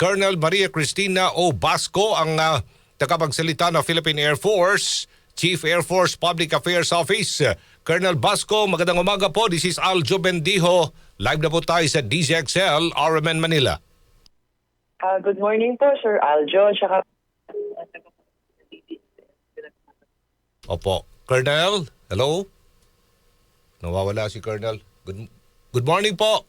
Colonel Maria Cristina O. Basco, ang uh, tagapagsalita ng Philippine Air Force, Chief Air Force Public Affairs Office. Colonel Basco, magandang umaga po. This is Aljo Bendijo. Live na po tayo sa DZXL, RMN Manila. Ah, good morning po, Sir Aljo. Tsaka, Opo. Colonel, hello? Nawawala si Colonel. Good, good morning po.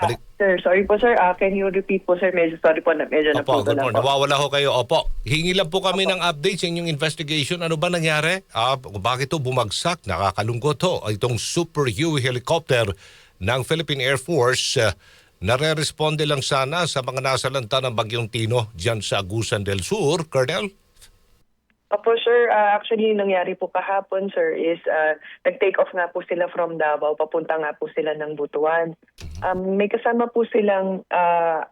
Balik. sir, sorry po, sir. Ah, can you repeat po, sir? Medyo sorry po, na, medyo Opo, good morning. Nawawala ho kayo. Opo. Hingi lang po kami ng update sa inyong investigation. Ano ba nangyari? Ah, bakit to bumagsak? Nakakalungkot ho. Itong Super U helicopter ng Philippine Air Force uh, nare-responde lang sana sa mga nasalanta ng Bagyong Tino dyan sa Agusan del Sur. Colonel? Opo, sir. Ah, actually, yung nangyari po kahapon, sir, is ah, nag-take off nga po sila from Davao. Papunta nga po sila ng Butuan. Um, may kasama po silang ah,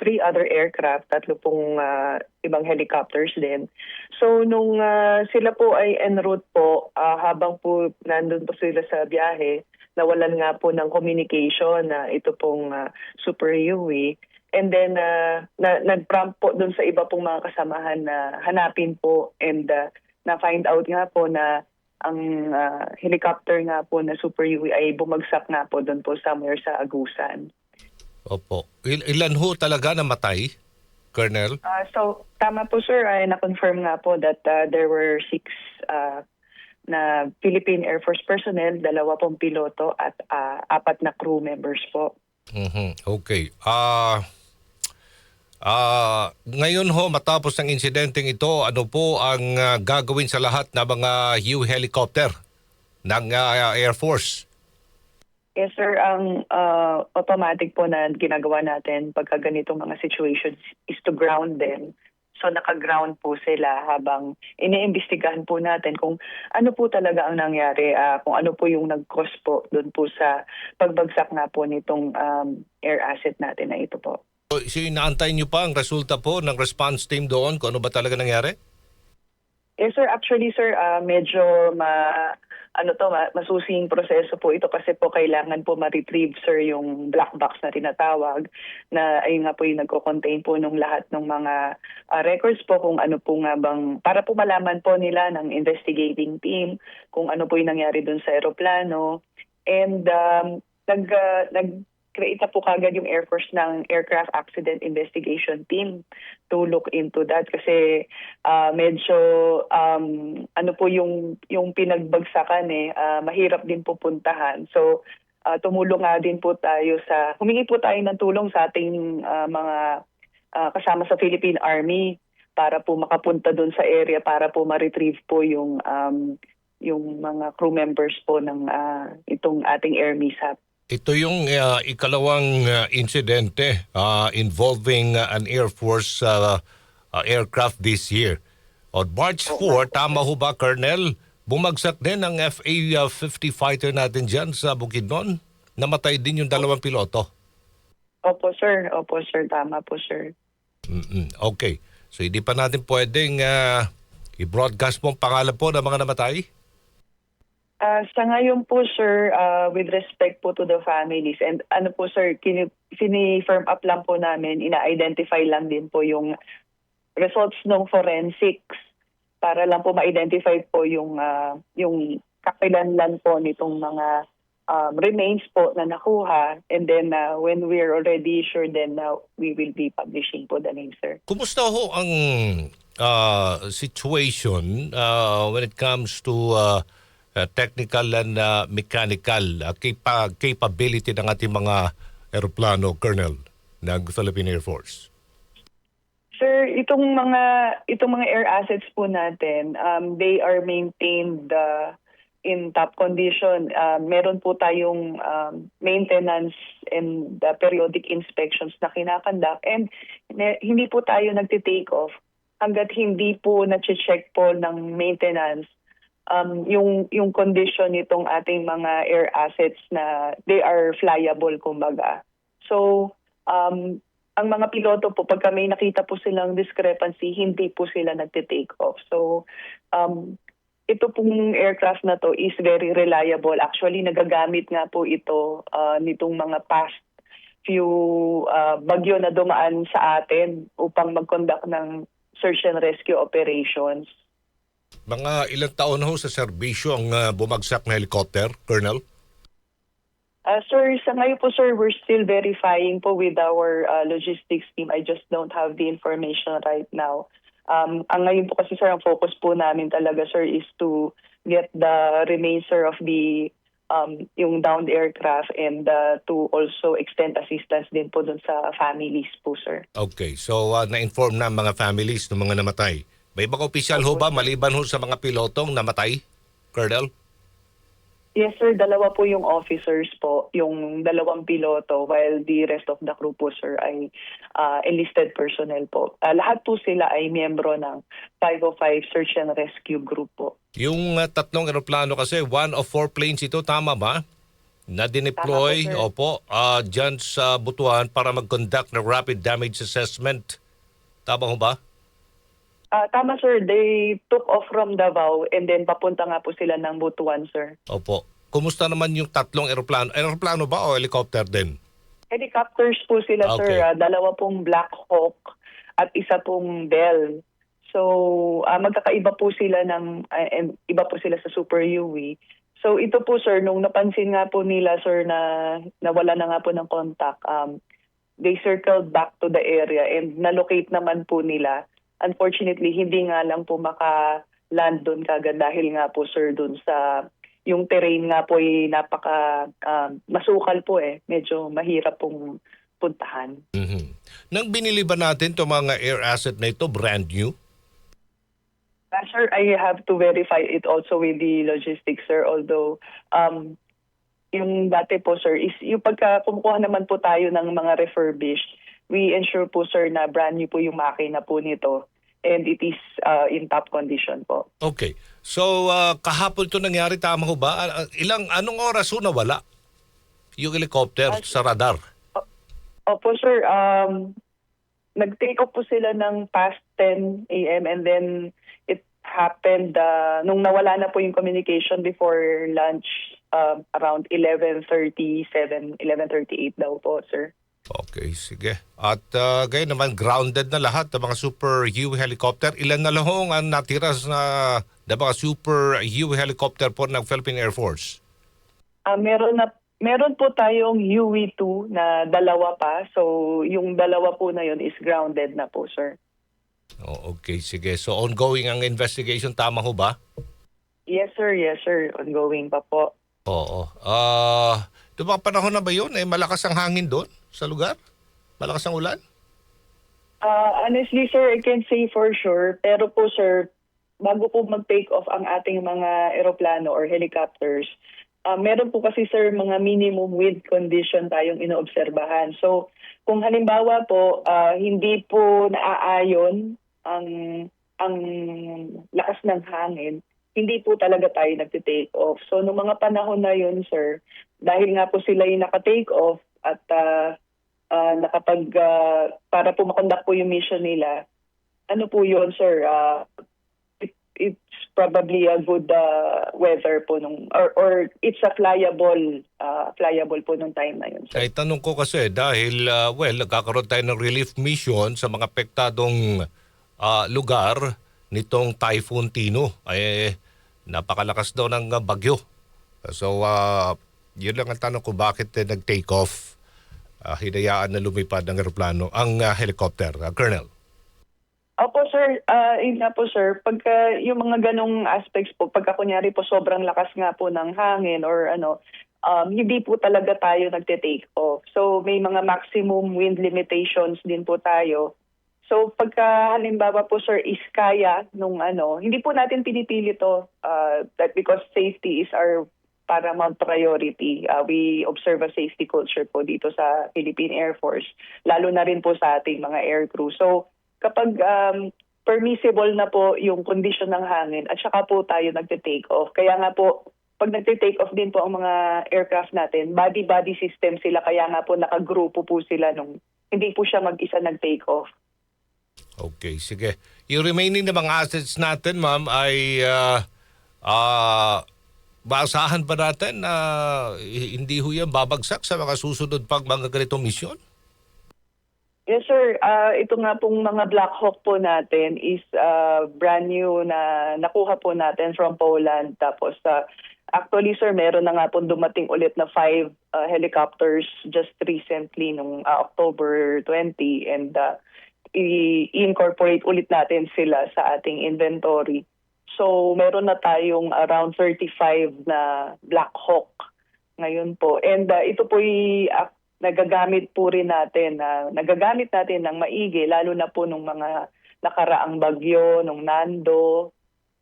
three other aircraft, tatlo pong ah, ibang helicopters din. So, nung ah, sila po ay en route po, ah, habang po nandun po sila sa biyahe, nawalan nga po ng communication na ito pong ah, Super UE. And then, uh, na, nag-prompt po dun sa iba pong mga kasamahan na hanapin po and uh, na-find out nga po na ang uh, helicopter nga po na Super UE ay bumagsak nga po dun po somewhere sa Agusan. Opo. Il- ilan ho talaga namatay, Colonel? Uh, so, tama po sir, ay na-confirm nga po that uh, there were six uh, na Philippine Air Force personnel, dalawa pong piloto at uh, apat na crew members po. Mhm. Okay. Ah ah ngayon ho matapos ng insidenteng ito, ano po ang ah, gagawin sa lahat ng mga U helicopter ng ah, Air Force? Yes sir, ang uh, automatic po na ginagawa natin pagka ganitong mga situations is to ground them. So naka-ground po sila habang iniimbestigahan po natin kung ano po talaga ang nangyari, ah, kung ano po yung nag-cause po doon po sa pagbagsak nga po nitong um, air asset natin na ito po. So, inaantay niyo pa ang resulta po ng response team doon kung ano ba talaga nangyari? Yes sir, actually sir, ah, medyo ma ano to, ma- masusing proseso po ito kasi po kailangan po ma-retrieve sir yung black box na tinatawag na ayun nga po yung nagko-contain po nung lahat ng mga ah, records po kung ano po nga bang para po malaman po nila ng investigating team kung ano po yung nangyari dun sa eroplano and um, nag ah, nag create po kagad yung Air Force ng Aircraft Accident Investigation Team to look into that kasi ah, medyo um, ano po yung yung pinagbagsakan eh ah, mahirap din po puntahan. So ah, tumulong nga din po tayo sa humingi po tayo ng tulong sa ating ah, mga ah, kasama sa Philippine Army para po makapunta doon sa area para po ma-retrieve po yung um, yung mga crew members po ng ah, itong ating air mishap. Ito yung ah, ikalawang ah, insidente ah, involving ah, an Air Force ah, ah, aircraft this year. On March 4, tama ho ba, Colonel? Bumagsak din ang FA-50 fighter natin dyan sa Bukidnon. Namatay din yung dalawang piloto. Opo sir, opo sir, tama po sir. Mm-mm. Okay. So hindi pa natin pwedeng ah, i-broadcast mo ang pangalan po ng mga namatay? Ah, sa ngayon po sir, ah, with respect po to the families and ano po sir, kini, firm up lang po namin, ina-identify lang din po yung results ng forensics para lang po ma-identify po yung ah, yung kakilanlan po nitong mga um, remains po na nakuha and then ah, when we're already sure then ah, we will be publishing po the name sir. Kumusta ho ang ah, situation ah, when it comes to ah, ah, technical and ah, mechanical ah, capa- capability ng ating mga eroplano, Colonel, ng Philippine Air Force? Sir, itong mga itong mga air assets po natin, um, they are maintained uh, in top condition. Uh, meron po tayong um, maintenance and uh, periodic inspections na kinakandak and ne- hindi po tayo nagti-take off hanggat hindi po na-check po ng maintenance um, yung yung condition nitong ating mga air assets na they are flyable kumbaga. So um, ang mga piloto po, pagka may nakita po silang discrepancy, hindi po sila nagte-take off. So, um, ito pong aircraft na to is very reliable. Actually, nagagamit nga po ito uh, nitong mga past few ah, bagyo na dumaan sa atin upang mag-conduct ng search and rescue operations. Mga ilang taon ho sa serbisyo ang ah, bumagsak na helicopter, Colonel? Uh, sir, sa ngayon po sir, we're still verifying po with our uh, logistics team. I just don't have the information right now. Um, ang ngayon po kasi sir, ang focus po namin talaga sir is to get the remains sir of the um, yung downed aircraft and uh, to also extend assistance din po dun sa families po sir. Okay, so ah, na-inform na ang mga families ng mga namatay. May ibang opisyal ho ba maliban ho sa mga pilotong namatay, Colonel? Yes sir, dalawa po yung officers po, yung dalawang piloto while the rest of the crew po sir ay uh, enlisted personnel po. Uh, lahat po sila ay miyembro ng 505 Search and Rescue Group po. Yung ah, tatlong eroplano kasi, one of four planes ito, tama ba? Na dineploy, opo, ah, dyan sa Butuan para mag-conduct ng rapid damage assessment. Tama ho ba? Ah, tama sir, they took off from Davao and then papunta nga po sila ng Butuan sir. Opo. Kumusta naman yung tatlong eroplano? Eroplano ba o helicopter din? Helicopters po sila Okay. sir, Ah, dalawa pong Black Hawk at isa pong Bell. So, ah, magkakaiba po sila ng ah, and iba po sila sa Super UE. So, ito po sir, nung napansin nga po nila sir na nawala na nga po ng contact, um, they circled back to the area and na-locate naman po nila. Unfortunately, hindi nga lang po maka-land doon kagad dahil nga po sir doon sa yung terrain nga po ay napaka um, masukal po eh. Medyo mahirap pong puntahan. Mhm. Nang binili ba natin itong mga air asset na ito, brand new? Uh, sir, I have to verify it also with the logistics, sir. Although, um, yung dati po, sir, is yung pagka kumukuha naman po tayo ng mga refurbished, we ensure po, sir, na brand new po yung makina po nito and it is uh, in top condition po. Okay. So, ah, kahapon ito nangyari, tama ho ba? Ah, ah, ilang, anong oras ho nawala? Yung helicopter Ah, sa radar? Opo, sir. Um, nag-take off po sila ng past 10 a.m. and then it happened uh, nung nawala na po yung communication before lunch um, around 11.37, 11.38 daw po, sir. Okay, sige. At uh, gayon naman, grounded na lahat ng mga Super U helicopter. Ilan na lang ang natira na, na mga Super U helicopter po ng Philippine Air Force? Ah, meron na meron po tayong UE2 na dalawa pa. So, yung dalawa po na yun is grounded na po, sir. Oh, okay, sige. So ongoing ang investigation, tama ho ba? Yes, sir. Yes, sir. Ongoing pa po. Oo. Ah, uh, mga panahon na ba yun? Eh, malakas ang hangin doon sa lugar? Malakas ang ulan? Uh, honestly, sir, I can't say for sure. Pero po, sir, bago po mag-take off ang ating mga eroplano or helicopters, uh, meron po kasi, sir, mga minimum wind condition tayong inoobserbahan. So, kung halimbawa po, uh, hindi po naaayon ang, ang lakas ng hangin, hindi po talaga tayo nagte-take off. So, nung mga panahon na yun, sir, dahil nga po sila yung naka-take off at uh, uh, nakapag uh, para po makondak po yung mission nila. Ano po yun, sir? Uh, it, it's probably a good uh, weather po nung or or it's a flyable uh, flyable po nung time na yun, sir. Ay, tanong ko kasi dahil, ah, well, nagkakaroon tayo ng relief mission sa mga apektadong ah, lugar nitong Typhoon Tino. Ay, napakalakas daw ng bagyo. So, ah, yun lang ang tanong ko, bakit eh, nag-take off? Ah, hinayaan na lumipad ng aeroplano, ang ah, helicopter, ah, Colonel. Opo, sir. Uh, yun nga po, sir. Pagka yung mga ganong aspects po, pagka kunyari po sobrang lakas nga po ng hangin or ano, um, hindi po talaga tayo nagte-take off. So, may mga maximum wind limitations din po tayo. So, pagka halimbawa po, sir, is kaya nung ano, hindi po natin pinipili to uh, that because safety is our paramount priority. Uh, we observe a safety culture po dito sa Philippine Air Force, lalo na rin po sa ating mga air crew. So, kapag um, permissible na po yung condition ng hangin at saka po tayo nagte-take off. Kaya nga po, pag nagte-take off din po ang mga aircraft natin, body-body system sila, kaya nga po nakagrupo po sila nung hindi po siya mag-isa nag-take off. Okay, sige. Yung remaining na mga assets natin, ma'am, ay ah, ah, maasahan ba natin na hindi ho yan babagsak sa mga susunod pang mga ganitong misyon? Yes, sir. Ah, ito nga pong mga Black Hawk po natin is ah, brand new na nakuha po natin from Poland. Tapos, ah, actually, sir, meron na nga po dumating ulit na five ah, helicopters just recently nung ah, October 20 and i- i-incorporate ulit natin sila sa ating inventory. So, meron na tayong around 35 na Black Hawk ngayon po. And ah, ito po nagagamit po rin natin, na nagagamit natin ng maigi, lalo na po nung mga nakaraang bagyo, nung Nando,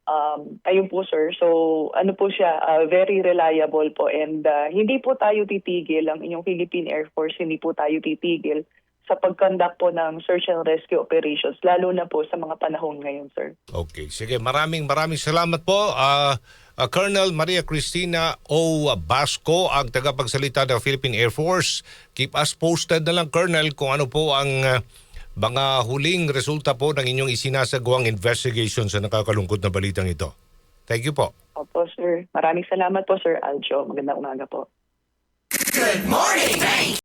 um, ayun po sir. So ano po siya, ah, very reliable po and ah, hindi po tayo titigil, ang inyong Philippine Air Force, hindi po tayo titigil sa pag-conduct po ng search and rescue operations, lalo na po sa mga panahon ngayon sir. Okay, sige. Maraming maraming salamat po. Ah, ah, Colonel Maria Cristina O. Basco, ang tagapagsalita ng Philippine Air Force. Keep us posted na lang, Colonel, kung ano po ang ah, mga huling resulta po ng inyong isinasagawang investigation sa nakakalungkot na balitang ito. Thank you po. Opo sir. Maraming salamat po sir Aljo. Magandang umaga po.